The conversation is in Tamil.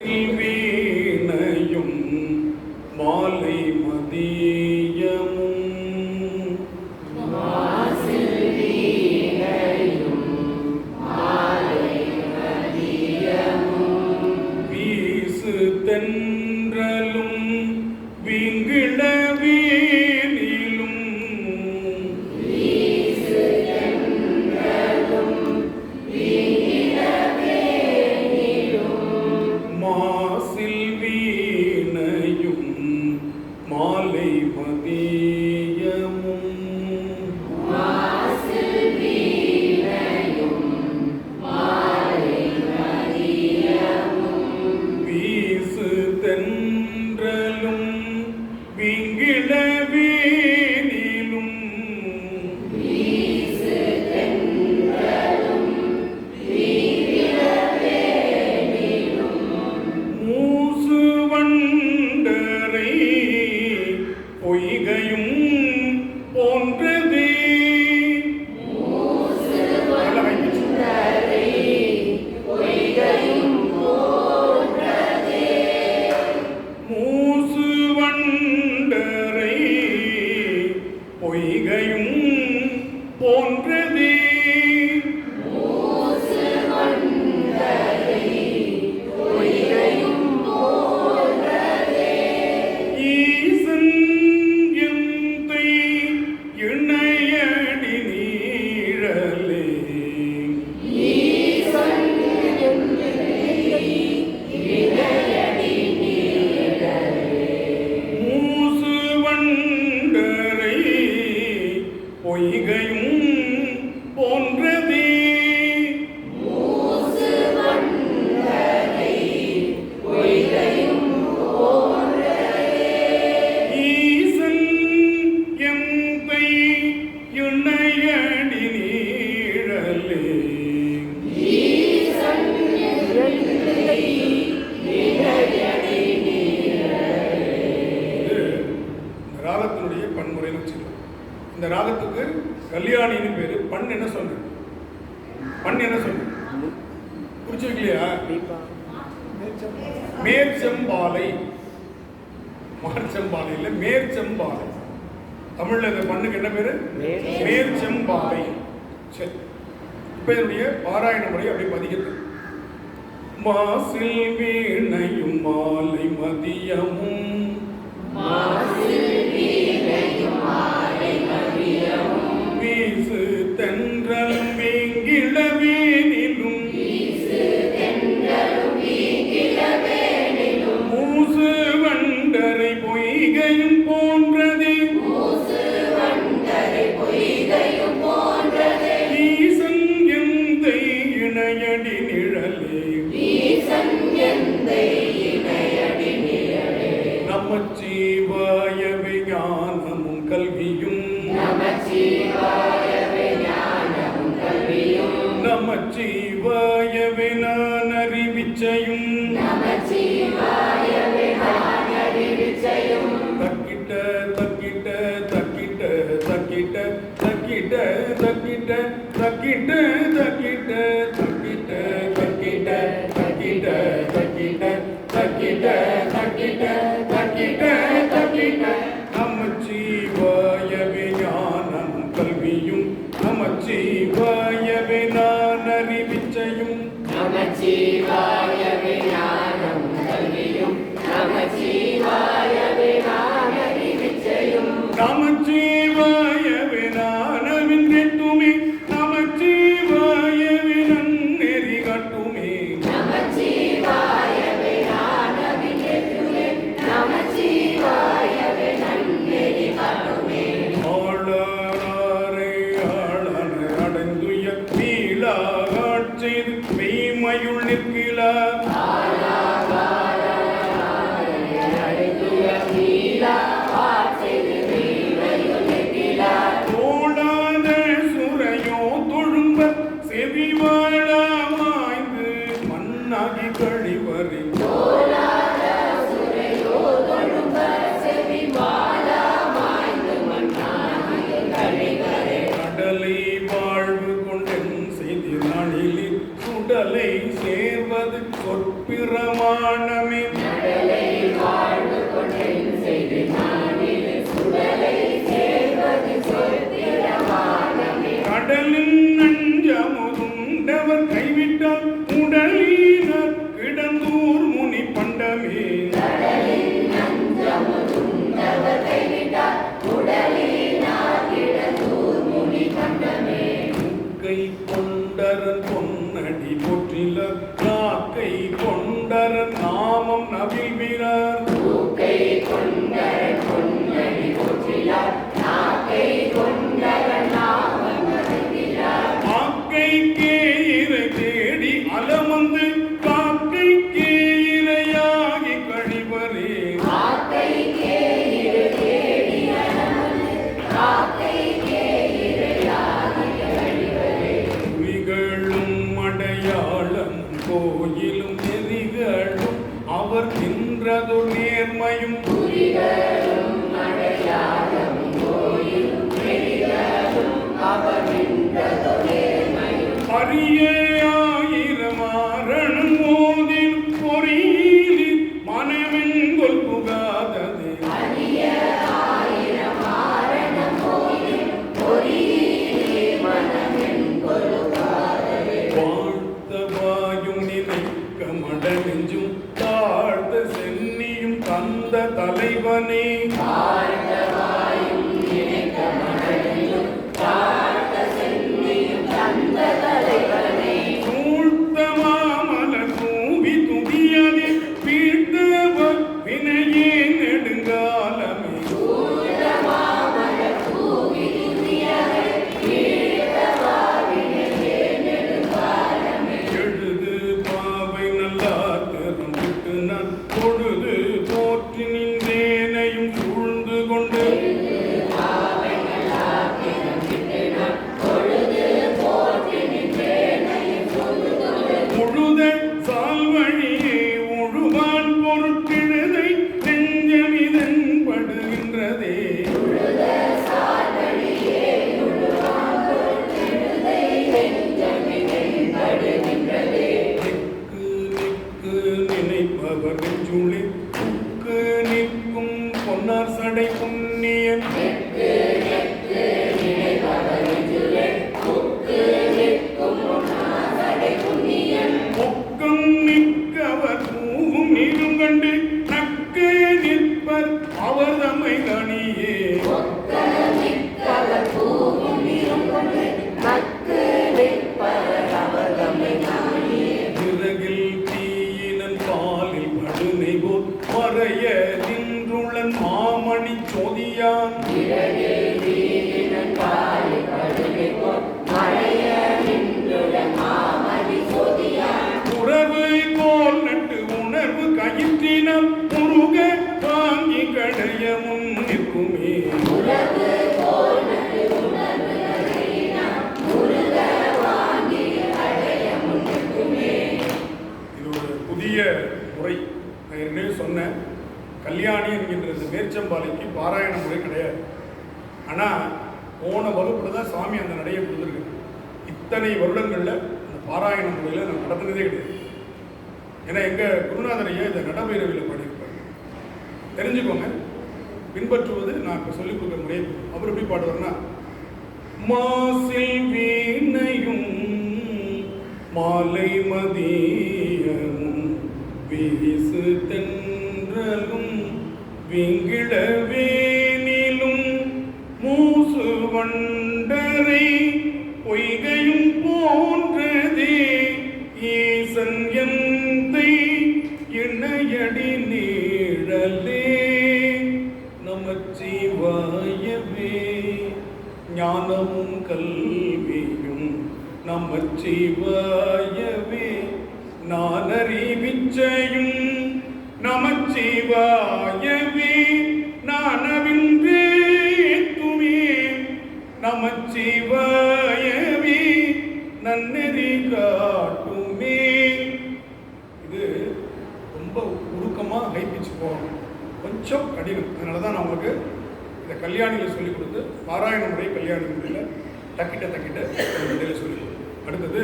வீணையும் மாலை மதியமும். வீசு தென்றலும் வீங்கிட ஈசன் எந்தை இணையடி நீழலே மூசு வண்டரை பொய்கையும் ராகத்தினுடைய பன்முறைன்னு வச்சுக்கலாம். இந்த ராகத்துக்கு கல்யாணின்னு பேரு பண் என்ன சொன்ன பண் என்ன சொன்ன குறிச்சு வைக்கலையா? மேற்செம்பாலை. மார்ச்செம்பாலை இல்ல மேற்செம்பாலை. தமிழ்ல இந்த பண்ணுக்கு என்ன பேரு? மேற்செம்பாலை. சரி. இப்ப இதனுடைய பாராயண முறை அப்படி பதிக்கிறது. மாசில் வீணையும் மாலை மதியமும் அறிவிச்சையும் தக்கிட்ட தக்கிட்ட தக்கிட்ட தக்கிட்ட தக்கிட்ட தக்கிட்ட தக்கிட்ட தக்கிட்ட தக்கிட்ட தக்கிட்ட தக்கிட்ட Jesus. We pirra தந்த தலைவனே அவர் நம்மை தனியே விறகில் தீயினன் பாலில் படுனை போல் மறைய நின்றுள்ளன் மாமணி சோதியான். கல்யாணி என்கின்ற இந்த மேற்சம்பாலைக்கு பாராயண முறை கிடையாது. ஆனால் போன வகுப்பில் தான் சுவாமி அந்த நடையை கொடுத்துருக்கு. இத்தனை வருடங்களில் அந்த பாராயண முறையில் நான் நடத்துனதே கிடையாது. ஏன்னா எங்கள் குருநாதரையே இந்த நடபைரவியில் பாடியிருப்பார் தெரிஞ்சுக்கோங்க. பின்பற்றுவது நான் இப்போ சொல்லிக் கொடுக்குற முறையை அவர் எப்படி பாடுவார்னா மாசில் வீணையும் மாலை மதியமும் வீசு தென்றலும் விங்கிழவேனிலும் மூசு வண்டரை பொய்கையும் போன்றதே. ஈசன் எந்தை இணையடி நீழலே. நமச்சிவாயவே ஞானமும் கல்வியும் நமச்சிவாயவே. நானறிவிச்சையும் நமச்சிவாயவே நானவின்றேத்துமே நமச்சிவாயவே நன்னெறி காட்டுமே. இது ரொம்ப உருக்கமாக ஹை போகணும் கொஞ்சம் கடினம். அதனால தான் நான் உங்களுக்கு இந்த கல்யாணியில் சொல்லிக் கொடுத்து பாராயண முறை கல்யாண முறையில் தக்கிட்ட தக்கிட்ட இந்த முறையில் சொல்லிக் அடுத்தது